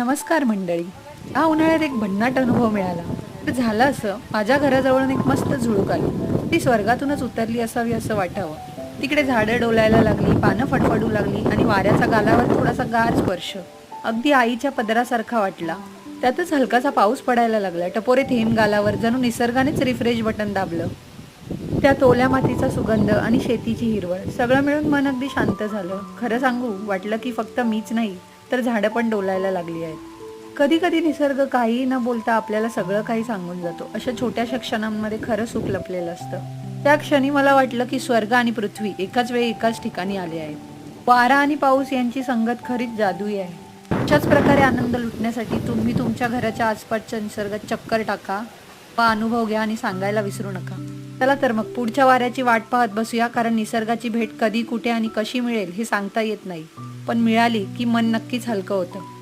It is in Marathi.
नमस्कार मंडळी. हा उन्हाळ्यात एक भन्नाट अनुभव मिळाला. तर झालं असं माझ्या घराजवळून एक मस्त झुळूक आली. ती स्वर्गातूनच उतरली असावी असं वाटावं. तिकडे झाडं डोलायला लागली पानं फडफडू लागली आणि वाऱ्याचा गालावर थोडासा गार स्पर्श. अगदी आईच्या पदरासारखा वाटला. त्यातच हलकासा पाऊस पडायला लागला. टपोरे थेंब गालावर जणू निसर्गानेच रिफ्रेश बटन दाबलं. त्यात ओल्या मातीचा सुगंध आणि शेतीची हिरवळ सगळं मिळून मन अगदी शांत झालं. खरं सांगू वाटलं की फक्त मीच नाही तर झाडं पण डोलायला लागली आहेत. कधी कधी निसर्ग काही न बोलता आपल्याला सगळं काही सांगून जातो. अशा छोट्याशा क्षणांमध्ये खरं सुख लपलेलं असतं. त्या क्षणी मला वाटलं की स्वर्ग आणि पृथ्वी एकाच वेळी एकाच ठिकाणी आले आहेत वारा आणि पाऊस यांची संगत खरीच जादुई आहे. अशाच प्रकारे आनंद लुटण्यासाठी तुम्ही तुमच्या घराच्या आसपासच्या निसर्गात चक्कर टाका वा अनुभव घ्या आणि सांगायला विसरू नका. चला तर मग पुढच्या वाऱ्याची वाट पाहत बसूया कारण निसर्गाची भेट कधी कुठे आणि कशी मिळेल हे सांगता येत नाही. पण मिळाली की मन नक्कीच हलकं होतं.